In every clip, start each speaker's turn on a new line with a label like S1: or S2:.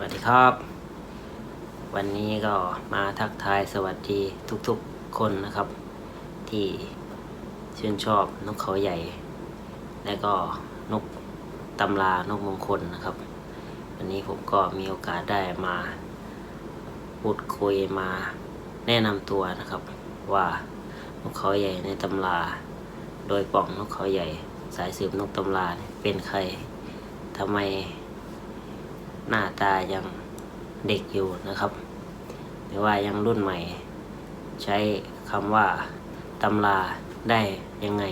S1: วัสดีครับ วันนี้ก็มาทักทายสวัสดีทุกๆคนนะครับ ที่ชื่นชอบนกเขาใหญ่ และก็นกตำรานกมงคลนะครับ วันนี้ผมก็มีโอกาสได้มาพูดคุยมาแนะนำตัวนะครับ ว่านกเขาใหญ่ในตำรา โดยป่องนกเขาใหญ่ สายสืบนกตำราเนี่ยเป็นใครทำไม หน้าตายังเด็กอยู่นะครับ หรือว่ายังรุ่นใหม่ ใช้คำว่าตำราได้ยังไง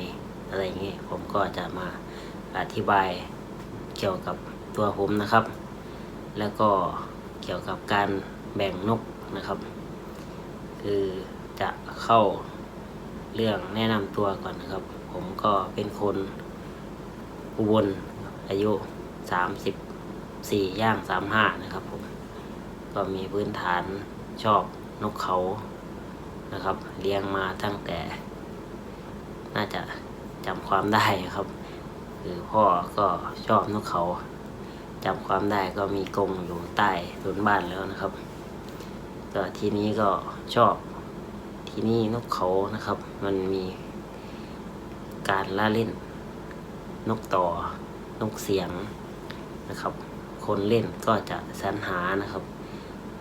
S1: อะไรอย่างนี้ผมก็จะมาอธิบายเกี่ยวกับตัวผมนะครับ แล้วก็เกี่ยวกับการแบ่งนกนะครับ คือจะเข้าเรื่องแนะนำตัวก่อนนะครับ ผมก็เป็นคนอุบลอายุ 30 สี่ย่างสามห้านะครับผมก็มีพื้นฐานชอบนกเขานะครับเลี้ยงมาตั้งแต่ น่าจะจำความได้ครับคือพ่อก็ชอบนกเขาจำความได้ก็มีกรงอยู่ใต้ถุนบ้านแล้วนะครับ ก็ทีนี้ก็ชอบที่นี่นกเขานะครับ มันมีการล่าเล่น นกต่อนกเสียงนะครับ คนเล่นก็จะสรรหานะครับ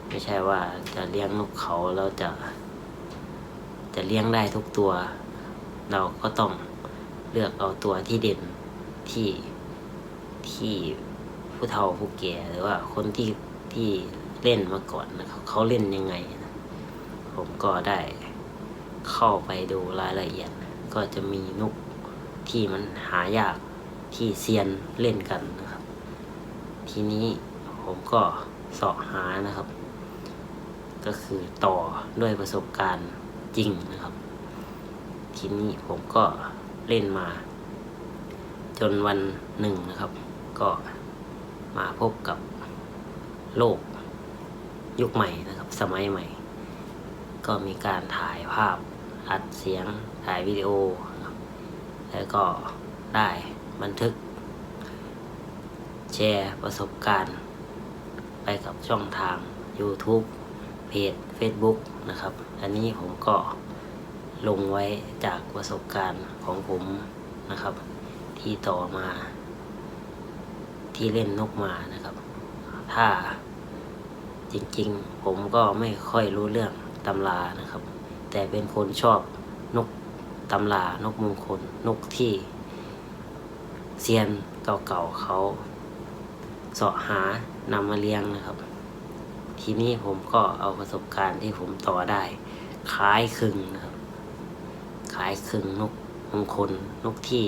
S1: ไม่ใช่ว่าจะเลี้ยงนกเขาแล้วจะ จะเลี้ยงได้ทุกตัว เราก็ต้องเลือกเอาตัวที่เด่นที่ที่ผู้เฒ่าผู้แก่หรือว่าคนที่ที่เล่นมาก่อนนะครับเขาเล่นยังไงนะผมก็ได้เข้าไปดูรายละเอียด ก็จะมีนกที่มันหายากที่เซียนเล่นกันนะ ทีนี้ผมก็สาะหานะครับ ก็คือต่อด้วยประสบการณ์จริงนะครับ ทีนี้ผมก็เล่นมา จนวันหนึ่งนะครับ ก็มาพบกับโลกยุคใหม่นะครับ สมัยใหม่ ก็มีการถ่ายภาพอัดเสียงถ่ายวิดีโอ แล้วก็ได้บันทึก แชร์ประสบการณ์ ไปกับช่องทาง YouTube เพจ Facebook นะครับ อันนี้ผมก็ลงไว้จากประสบการณ์ของผมนะครับ ที่ต่อมา ที่เล่นนกมานะครับ ถ้าจริงๆ ผมก็ไม่ค่อยรู้เรื่องตำรานะครับ แต่เป็นคนชอบนกตำรานกมงคลนกที่เซียนเก่าๆเขา เสาะหานำมาเลี้ยงนะครับ ทีนี้ผมก็เอาประสบการณ์ที่ผมต่อได้คล้ายคลึงนะครับคล้ายคลึงนกมงคลนกที่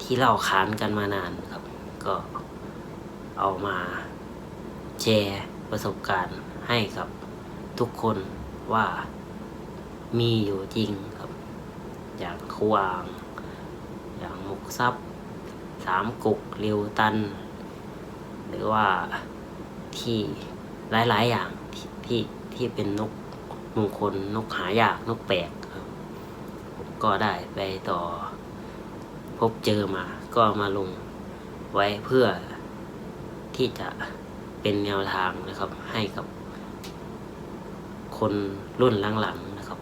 S1: ที่เล่าขานกันมานานครับ ก็เอามาแชร์ประสบการณ์ให้กับทุกคนว่ามีอยู่จริงครับ อย่างควาง อย่างหมกซับสามกุกเรียวตัน หรือว่าที่หลาย ๆ อย่างที่ที่ที่เป็นนกมงคลนกหายากนกแปลกครับผมก็ได้ไปต่อ พบเจอมาก็มาลงไว้เพื่อที่จะเป็นแนวทางนะครับ ให้กับคนรุ่นหลัง ๆ นะครับ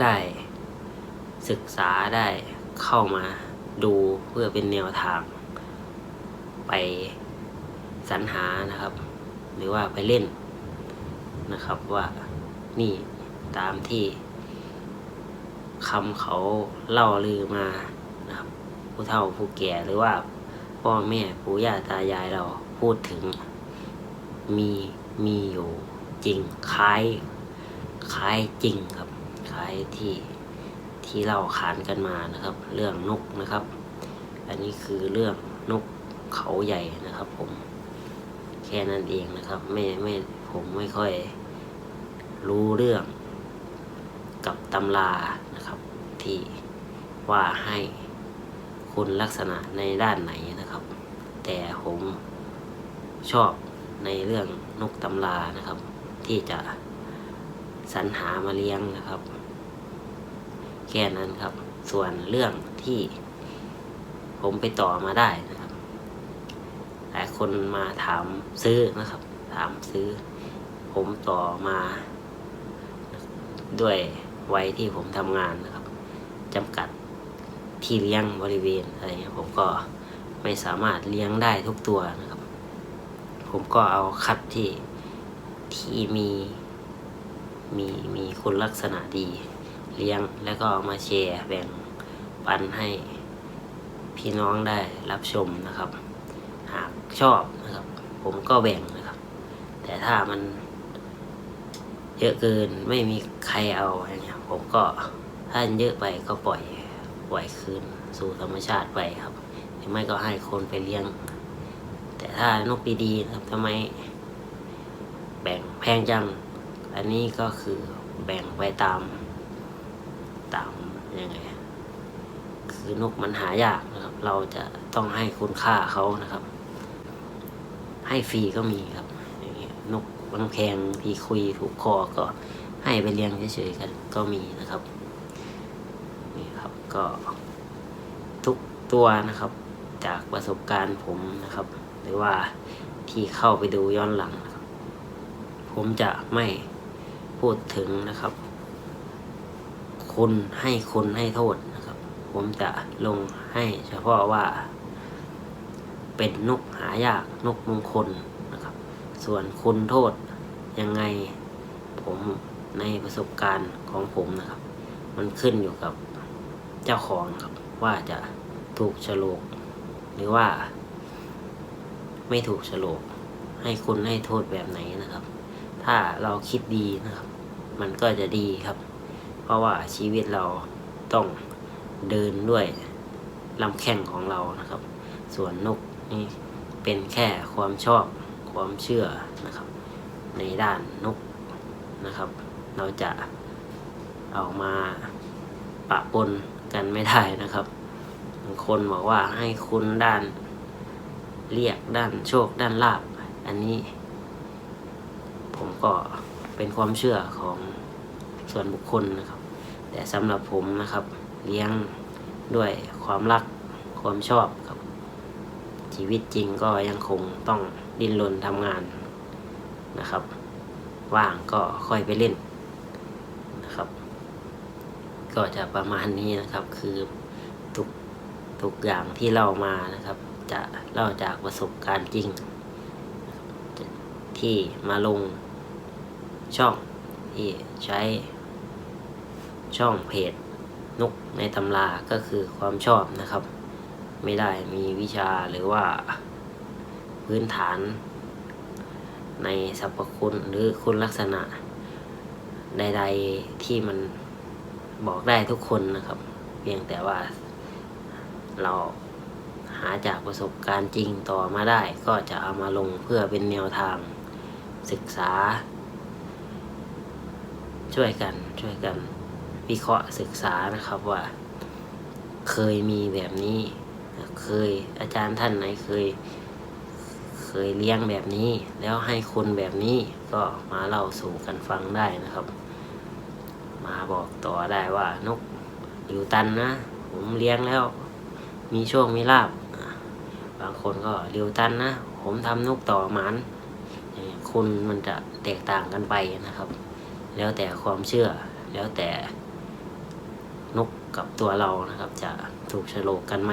S1: ได้ศึกษาได้เข้ามาดูเพื่อเป็นแนวทางไป สรรหานะครับ หรือว่าไปเล่นนะครับว่านี่ตามที่คำเขาเล่าลือมานะครับ ผู้เฒ่าผู้แก่หรือว่าพ่อแม่ปู่ย่าตายายเราพูดถึง มีมีอยู่จริงคล้ายคล้ายจริงครับคล้ายที่ที่เล่าขานกันมานะครับ เรื่องนกนะครับ อันนี้คือเรื่องนกเขาใหญ่นะครับผม ค่นั้นเองนะครับ ไม่ไม่ผมไม่ค่อยรู้เรื่องกับตำรานะครับ ที่ว่าให้คุณลักษณะในด้านไหนนะครับ แต่ผมชอบในเรื่องนกตำรานะครับ ที่จะสรรหามาเลี้ยงนะครับ แค่นั้นครับ ส่วนเรื่องที่ผมไปต่อมาได้นะ คนคนมาถามซื้อนะครับ ถามซื้อ ผมต่อมา ด้วยวัยที่ผมทำงานนะครับจำกัดที่เลี้ยงบริเวณอะไรเงี้ยผมก็ไม่สามารถเลี้ยงได้ทุกตัวนะครับ ผมก็เอาคัดที่ที่มีมีมีคุณลักษณะดีเลี้ยงแล้วก็เอามาแชร์แบ่งปันให้พี่น้องได้รับชมนะครับ หากชอบนะครับ ผมก็แบ่งนะครับ แต่ถ้ามันเยอะเกินไม่มีใครเอาอย่างเงี้ยผมก็ถ้าเยอะไปก็ปล่อยปล่อยคืนสู่ธรรมชาติไปครับหรือไม่ก็ให้คนไปเลี้ยง แต่ถ้านกดีๆนะครับทำไม แบ่งแพงจัง อันนี้ก็คือแบ่งไปตามตามยังไงคือนกมันหายากนะครับ เราจะต้องให้คุณค่าเขานะครับ ให้ฟรีก็มีครับอย่างเงี้ยนกบางแพงที่คุยถูกคอก็ให้ไปเลี้ยงเฉยๆกันก็มีนะครับนี่ครับก็ทุกตัวนะครับ จากประสบการณ์ผมนะครับ หรือว่าที่เข้าไปดูย้อนหลังนะครับ ผมจะไม่พูดถึงนะครับ คุณให้คุณให้โทษนะครับ ผมจะลงให้เฉพาะว่า เป็นนกหายากนกมงคลนะครับ ส่วนคุณโทษยังไงผมในประสบการณ์ของผมนะครับ มันขึ้นอยู่กับเจ้าของครับว่าจะถูกฉลก หรือว่า ไม่ถูกฉลก ให้คุณให้โทษแบบไหนนะครับ ถ้าเราคิดดีนะครับ มันก็จะดีครับ เพราะว่าชีวิตเราต้องเดินด้วยลำแข้งของเรานะครับ ส่วนนก นี่เป็นแค่ความชอบความเชื่อนะครับ ในด้านนกนะครับ เราจะเอามาปะปนกันไม่ได้นะครับบางคนบอกว่าให้คุณด้านเรียกด้านโชคด้านลาบ อันนี้ ผมก็เป็นความเชื่อของส่วนบุคคลนะครับ แต่สำหรับผมนะครับ เลี้ยงด้วยความรักความชอบครับ ชีวิตจริงก็ยังคงต้องดิ้นรนทำงานนะครับ ว่างก็ค่อยไปเล่นนะครับ ก็จะประมาณนี้นะครับคือทุกทุกอย่างที่เล่ามานะครับ จะเล่าจากประสบการณ์จริง ที่มาลงช่องที่ใช้ช่องเพจนกในตำราก็คือความชอบนะครับ ไม่ได้มีวิชาหรือว่าพื้นฐาน ในสรรพคุณหรือคุณลักษณะ ใด ๆที่มันบอกได้ทุกคนนะครับ เพียงแต่ว่าเราหาจากประสบการณ์จริงต่อมาได้ ก็จะเอามาลงเพื่อเป็นแนวทางศึกษา ช่วยกันช่วยกันวิเคราะห์ศึกษานะครับว่า เคยมีแบบนี้ เคยอาจารย์ท่านไหนเคย เคยเลี้ยงแบบนี้ แล้วให้คนแบบนี้ก็มาเล่าสู่กันฟังได้นะครับ มาบอกต่อได้ว่านกอยู่ตันนะ ผมเลี้ยงแล้ว มีโชคมีลาบบางคนก็เรียวตันนะ ผมทำนกต่อหมันคุณมันจะแตกต่างกันไปนะครับ แล้วแต่ความเชื่อแล้วแต่นกกับตัวเรานะครับ จะถูกฉลกกันไหม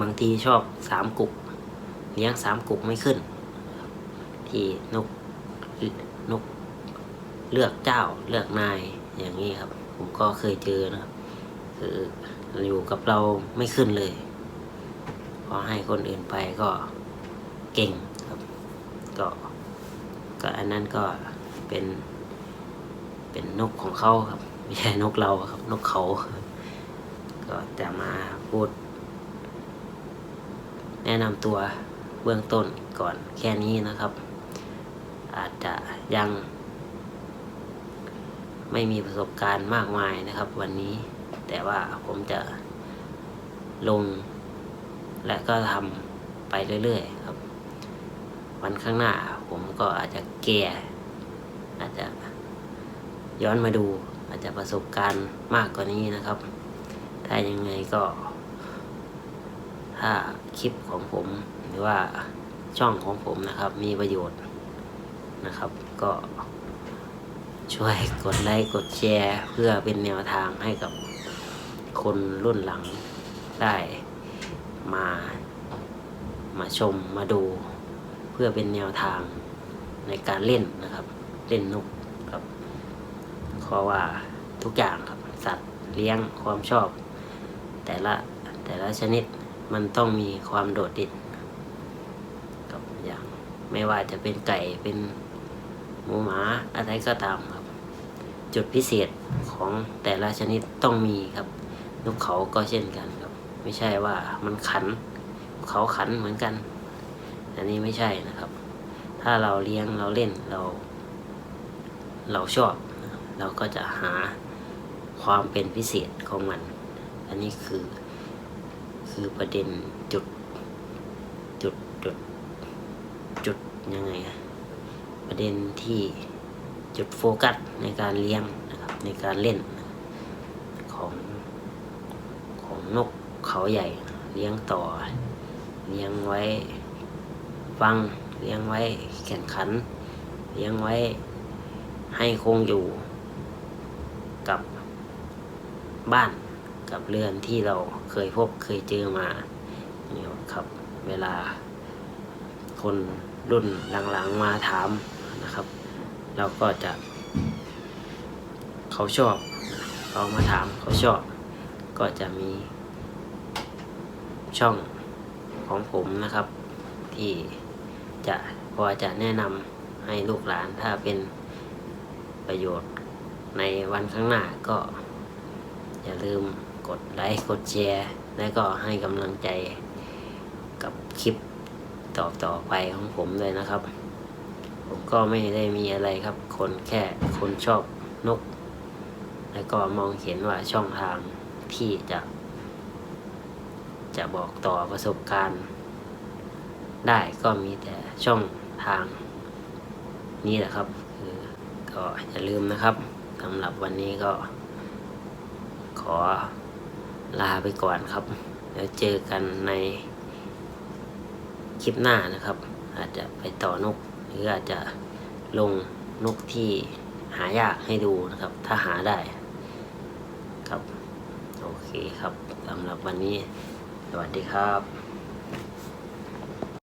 S1: บางทีชอบสามกุกเลี้ยงสามกุกไม่ขึ้น ที่นกนกเลือกเจ้าเลือกนายอย่างนี้ครับ ผมก็เคยเจอนะครับคืออยู่กับเราไม่ขึ้นเลยพอให้คนอื่นไปก็เก่งครับ ก็ก็อันนั้นก็เป็นเป็นนกของเขาครับ ไม่ใช่นกเราครับ นกเขา ก็จะมาพูด แนะนำตัวเบื้องต้นก่อนแค่นี้นะครับ อาจจะยัง ไม่มีประสบการณ์มากมายนะครับ วันนี้แต่ว่าผมจะลง และก็ทำไปเรื่อยๆครับ วันข้างหน้าผมก็อาจจะแก่อาจจะย้อนมาดูอาจจะประสบการณ์มากกว่านี้นะครับ ถ้ายังไงก็ ถ้าคลิปของผมหรือว่าช่องของผมนะครับ มีประโยชน์นะครับ ก็ช่วยกดไลค์กดแชร์เพื่อเป็นแนวทางให้กับคนรุ่นหลังได้มา มาชมมาดู เพื่อเป็นแนวทางในการเล่นนะครับ เล่นนกครับเพราะว่าทุกอย่างครับสัตว์เลี้ยงความชอบ แต่ละแต่ละชนิด มันต้องมีความโดดเด่นกับอย่าง ไม่ว่าจะเป็นไก่เป็นหมูหมาอะไรก็ตามครับ จุดพิเศษของแต่ละชนิดต้องมีครับนกเขาก็เช่นกันครับ ไม่ใช่ว่ามันขัน เขาขันเหมือนกัน อันนี้ไม่ใช่นะครับ ถ้าเราเลี้ยงเราเล่นเรา เราชอบ เราก็จะหาความเป็นพิเศษของมัน อันนี้คือ คือประเด็นจุด จุดจุดจุดยังไงอะประเด็นที่จุดโฟกัสในการเลี้ยงนะครับในการเล่นของของนกเขาใหญ่ เลี้ยงต่อ เลี้ยงไว้ฟัง เลี้ยงไว้แข่งขัน เลี้ยงไว้ให้คงอยู่กับบ้านกับเรือนที่เรา เคยพบเคยเจอมาเนี่ยครับ เวลา คนรุ่นหลังๆมาถามนะครับ เราก็จะ เขาชอบเขามาถามเขาชอบ ก็จะมี ช่องของผมนะครับ ที่จะพอจะแนะนำให้ลูกหลานถ้าเป็นประโยชน์ในวันข้างหน้าก็อย่าลืม กดไลค์กดแชร์ และก็ให้กำลังใจกับคลิปต่อต่อไปของผมเลยนะครับ ผมก็ไม่ได้มีอะไรครับ คนแค่คนชอบนก แล้วก็มองเห็นว่าช่องทางที่จะ จะบอกต่อประสบการณ์ ได้ก็มีแต่ช่องทาง นี้แหละครับคือก็อย่าลืมนะครับสำหรับวันนี้ก็ขอ ลาไปก่อนครับแล้วเจอกันในคลิปหน้านะครับ อาจจะไปต่อนก หรืออาจจะลงนกที่หายากให้ดูนะครับ ถ้าหาได้ครับ โอเคครับสำหรับวันนี้ สวัสดีครับ